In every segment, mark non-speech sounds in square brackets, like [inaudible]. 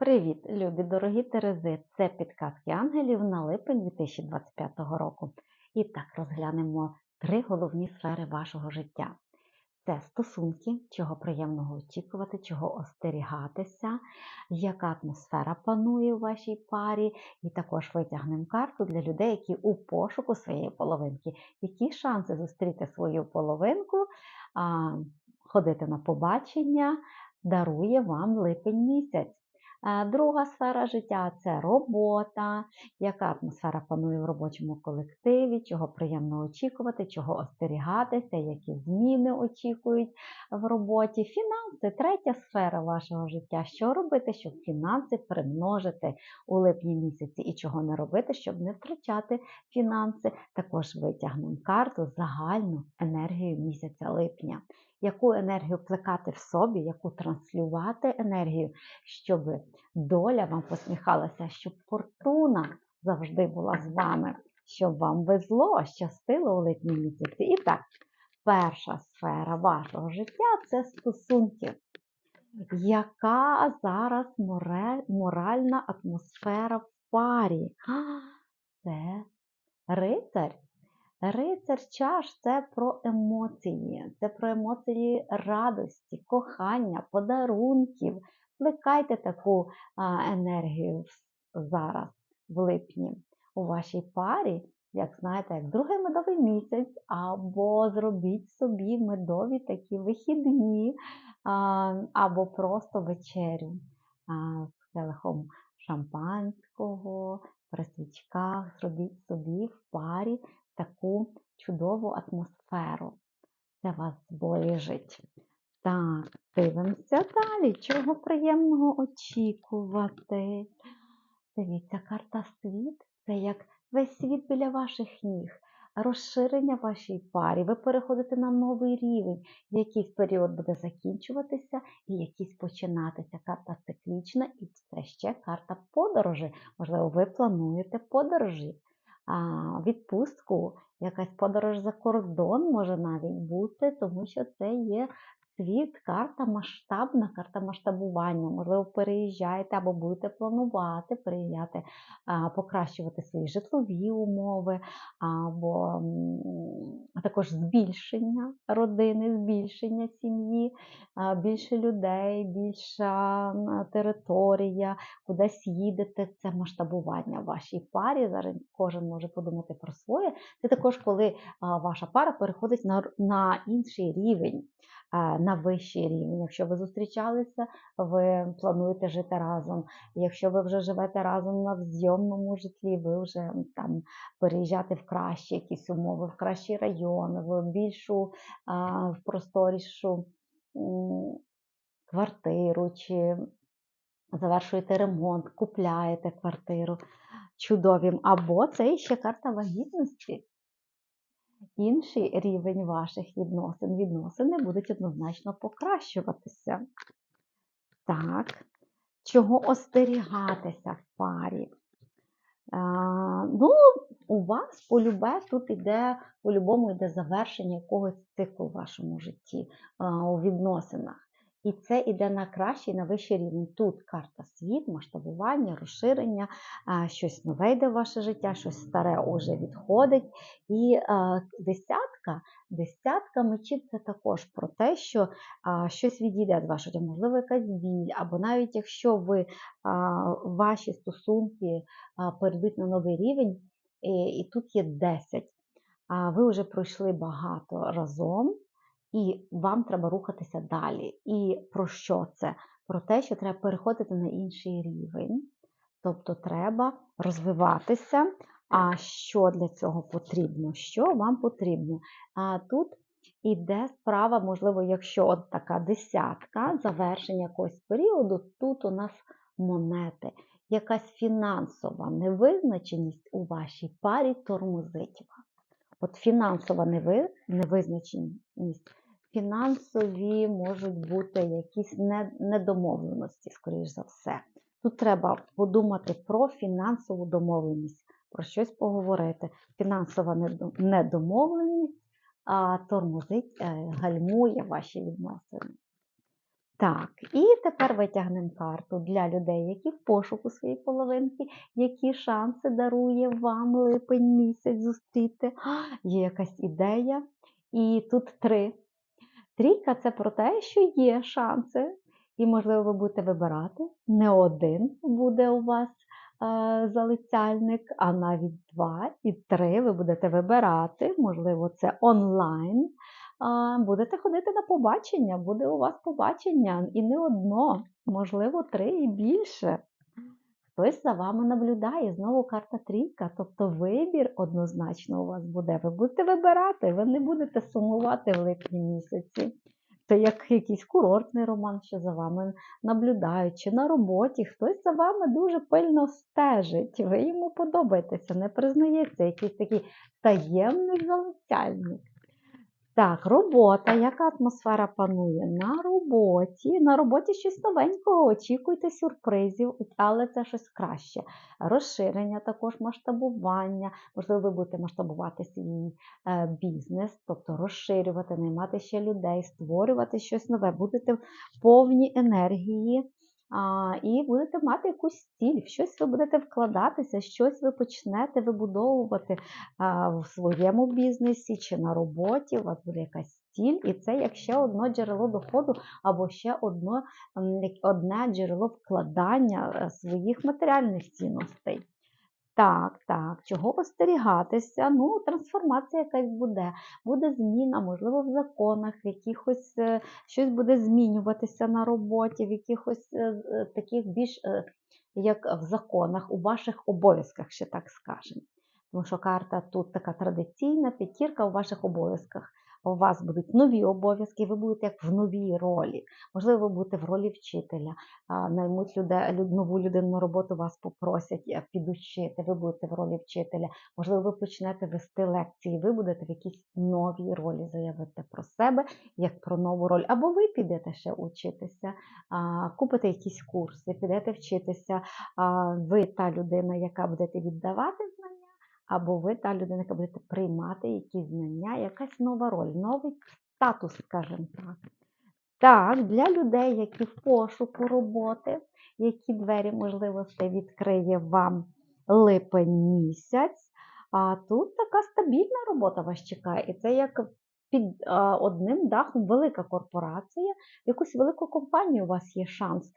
Привіт, любі дорогі Терези! Це підказки ангелів на липень 2025 року. І так розглянемо три головні сфери вашого життя: це стосунки, чого приємного очікувати, чого остерігатися, яка атмосфера панує у вашій парі, і також витягнемо карту для людей, які у пошуку своєї половинки. Які шанси зустріти свою половинку, ходити на побачення, дарує вам липень місяць. Друга сфера життя це робота, яка атмосфера панує в робочому колективі, чого приємно очікувати, чого остерігатися, які зміни очікують в роботі. Фінанси третя сфера вашого життя. Що робити, щоб фінанси примножити у липні місяці, і чого не робити, щоб не втрачати фінанси. Також витягнемо карту загальну енергію місяця липня. Яку енергію плекати в собі, яку транслювати енергію, щоб доля вам посміхалася, щоб фортуна завжди була з вами, щоб вам везло, щастило у липні місяці. І так, перша сфера вашого життя це стосунки. Яка зараз моральна атмосфера в парі? Це рицарь. Рицар чаш це про емоції, це про емоції радості, кохання, подарунків. Плекайте таку енергію зараз, в липні, у вашій парі, як знаєте, як другий медовий місяць, або зробіть собі медові такі вихідні, або просто вечерю з келихом шампанського, при свічках, зробіть собі в парі таку чудову атмосферу. Це вас зболіжить. Так, дивимося далі. Чого приємного очікувати? Дивіться, карта світ це як весь світ біля ваших ніг, розширення вашій парі. Ви переходите на новий рівень. Якийсь період буде закінчуватися і якийсь починатися. Карта циклічна і це ще карта подорожі. Можливо, ви плануєте подорожі, відпустку, якась подорож за кордон може навіть бути, тому що це є світ, карта масштабна, карта масштабування. Можливо, переїжджаєте або будете планувати переїжджати, покращувати свої житлові умови, або а також збільшення родини, збільшення сім'ї, більше людей, більша територія, кудись їдете. Це масштабування в вашій парі. Зараз кожен може подумати про своє. Це також коли ваша пара переходить на, на інший рівень на вищий рівень. Якщо ви зустрічалися, ви плануєте жити разом. Якщо ви вже живете разом на зйомному житлі, ви вже там переїжджати в кращі якісь умови, в кращий район, в більшу, в просторішу квартиру, чи завершуєте ремонт, купляєте квартиру чудовим. Або це ще карта вагітності інший рівень ваших відносин. Відносини будуть однозначно покращуватися. Так, чого остерігатися в парі? А, ну, у вас полюбе тут іде, по-любому йде завершення якогось циклу в вашому житті, а, у відносинах. І це йде на кращий, на вищий рівень. Тут карта світ, масштабування, розширення, щось нове йде в ваше життя, щось старе уже відходить. І десятка, десятка мечів це також про те, що щось відійде з вашого можливо, якась біль, або навіть якщо ви ваші стосунки перейдуть на новий рівень, і тут є 10. Ви вже пройшли багато разом, і вам треба рухатися далі. І про що це? Про те, що треба переходити на інший рівень. Тобто треба розвиватися. А що для цього потрібно? Що вам потрібно? А тут іде справа, можливо, якщо от така десятка, завершення якогось періоду, тут у нас монети. Якась фінансова невизначеність у вашій парі тормозить вас. От фінансова невизначеність, фінансові можуть бути якісь недомовленості, скоріш за все. Тут треба подумати про фінансову домовленість, про щось поговорити. Фінансова недомовленість тормозить, е, гальмує ваші відносини. Так, і тепер витягнемо карту для людей, які в пошуку своєї половинки, які шанси дарує вам липень місяць зустріти. Є якась ідея. І тут три. Трійка це про те, що є шанси, і, можливо, ви будете вибирати. Не один буде у вас е, залицяльник, а навіть два і три ви будете вибирати. Можливо, це онлайн. Будете ходити на побачення, буде у вас побачення і не одно, можливо, три і більше. Хтось за вами наблюдає, знову карта трійка, тобто вибір однозначно у вас буде. Ви будете вибирати, ви не будете сумувати в липні місяці. Це як якийсь курортний роман, що за вами наблюдають, чи на роботі хтось за вами дуже пильно стежить, ви йому подобаєтеся, не признається, якийсь такий таємний залицяльник. Так, робота. Яка атмосфера панує? На роботі. На роботі щось новенького, очікуйте сюрпризів, але це щось краще. Розширення, також масштабування. Можливо, ви будете масштабувати свій е, бізнес, тобто розширювати, наймати ще людей, створювати щось нове. Будете в повній енергії. І будете мати якусь ціль, в щось ви будете вкладатися, щось ви почнете вибудовувати в своєму бізнесі чи на роботі. У вас буде якась ціль, і це як ще одне джерело доходу або ще одно, одне джерело вкладання е, своїх матеріальних цінностей. Так, так, чого остерігатися? Ну, трансформація якась буде, буде зміна, можливо, в законах, в якихось е, щось буде змінюватися на роботі, в якихось е, е, таких більш, як в законах, у ваших обов'язках, ще так скажемо. Тому що карта тут така традиційна, п'ятірка у ваших обов'язках. У вас будуть нові обов'язки, ви будете як в новій ролі. Можливо, ви будете в ролі вчителя, наймуть люди, люд- нову людину роботу, вас попросять підучити, ви будете в ролі вчителя. Можливо, ви почнете вести лекції, ви будете в якійсь новій ролі заявити про себе, як про нову роль. Або ви підете ще учитися, купите якісь курси, підете вчитися. Ви та людина, яка будете віддавати. Або ви та людина, яка будете приймати якісь знання, якась нова роль, новий статус, скажімо так. Так, для людей, які в пошуку роботи, які двері можливостей відкриє вам липень місяць. А тут така стабільна робота вас чекає. І це як під одним дахом велика корпорація, якусь велику компанію у вас є шанс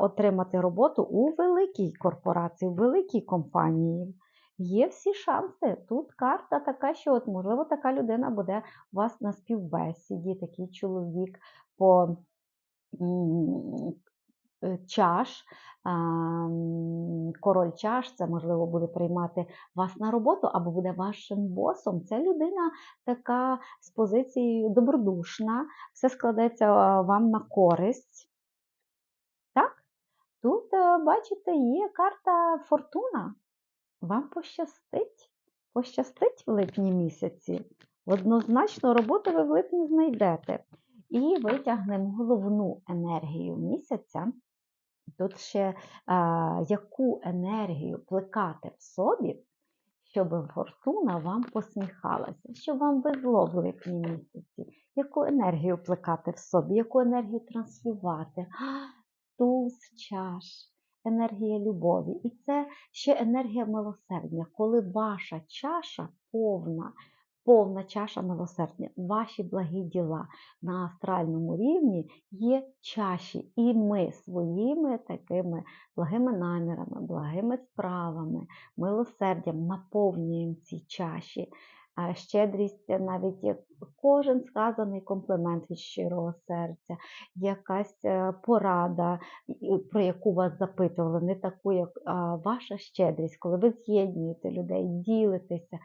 отримати роботу у великій корпорації, у великій компанії. Є всі шанси. Тут карта така, що от, можливо, така людина буде у вас на співбесіді, такий чоловік по е, чаш, король чаш, це можливо буде приймати вас на роботу або буде вашим босом. Це людина така з позицією добродушна, все складеться вам на користь. Так? Тут, е, бачите, є карта фортуна. Вам пощастить. Пощастить в липні місяці. Однозначно роботу ви в липні знайдете. І витягнемо головну енергію місяця. Тут ще а, яку енергію плекати в собі, щоб фортуна вам посміхалася, щоб вам везло в липні місяці, яку енергію плекати в собі, яку енергію транслювати. [gasps] Туз чаш, енергія любові. І це ще енергія милосердя, коли ваша чаша повна, повна чаша милосердя, ваші благі діла на астральному рівні є чаші, і ми своїми такими благими намірами, благими справами, милосердям наповнюємо ці чаші. Щедрість, навіть кожен сказаний комплімент від щирого серця, якась е, порада, про яку вас запитували, не таку, як ваша щедрість, коли ви з'єднуєте людей, ділитеся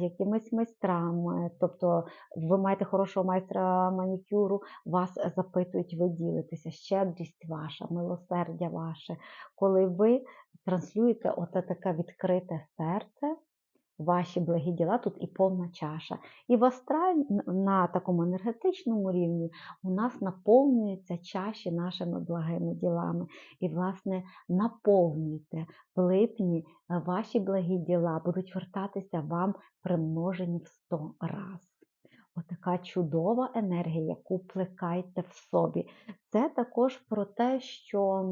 якимись майстрами, тобто ви маєте хорошого майстра манікюру, вас запитують, ви ділитеся, щедрість ваша, милосердя ваше, коли ви транслюєте оте таке відкрите серце. Ваші благі діла тут і повна чаша. І в астраль на такому енергетичному рівні у нас наповнюються чаші нашими благими ділами. І, власне, наповнюйте в липні е, ваші благі діла будуть вертатися вам примножені в 100 раз. отака чудова енергія, яку плекайте в собі. Це також про те, що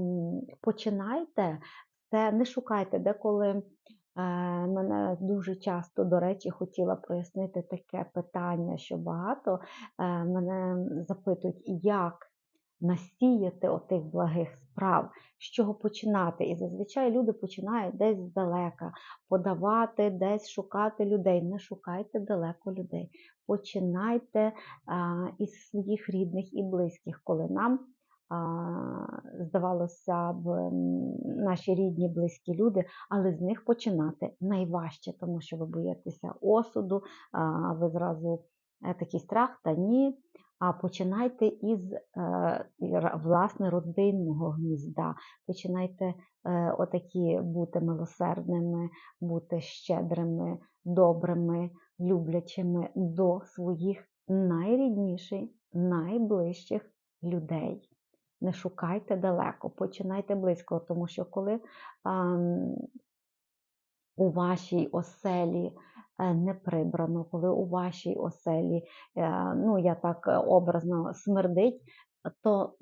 починайте це, не шукайте деколи. Е, Мене дуже часто, до речі, хотіла прояснити таке питання, що багато е, мене запитують, як насіяти отих благих справ, з чого починати. І зазвичай люди починають десь здалека, подавати, десь шукати людей. Не шукайте далеко людей. Починайте а, із своїх рідних і близьких, коли нам. Здавалося б, наші рідні, близькі люди, але з них починати найважче, тому що ви боїтеся осуду, ви зразу е, такий страх, та ні. А починайте із е, власне родинного гнізда. Починайте е, отакі бути милосердними, бути щедрими, добрими, люблячими до своїх найрідніших, найближчих людей. Не шукайте далеко, починайте близько, тому що коли а, у вашій оселі е, не прибрано, коли у вашій оселі, е, ну я так е, образно смердить, то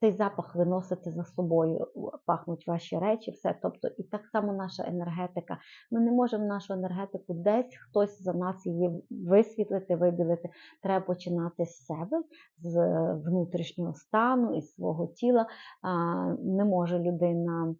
цей запах ви носите за собою, пахнуть ваші речі, все. Тобто, і так само наша енергетика. Ми не можемо нашу енергетику десь хтось за нас її висвітлити, вибілити. Треба починати з себе, з внутрішнього стану, із свого тіла. Не може людина.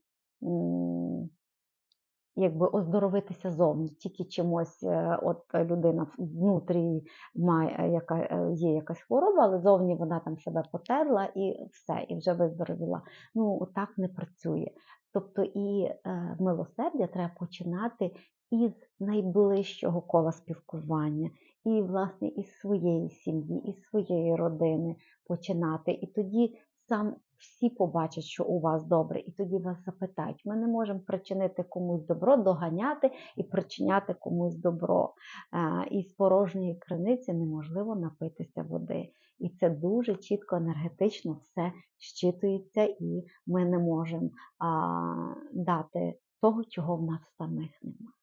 Якби оздоровитися зовні, тільки чимось, е, от людина внутрі має е, яка е, є якась хвороба, але зовні вона там себе потерла і все, і вже виздоровіла. Ну так не працює. Тобто і е, милосердя треба починати із найближчого кола спілкування, і власне із своєї сім'ї, із своєї родини починати. І тоді сам всі побачать, що у вас добре, і тоді вас запитають. Ми не можемо причинити комусь добро, доганяти і причиняти комусь добро. Е, І з порожньої криниці неможливо напитися води. І це дуже чітко енергетично все щитується, і ми не можемо а, дати того, чого в нас самих немає.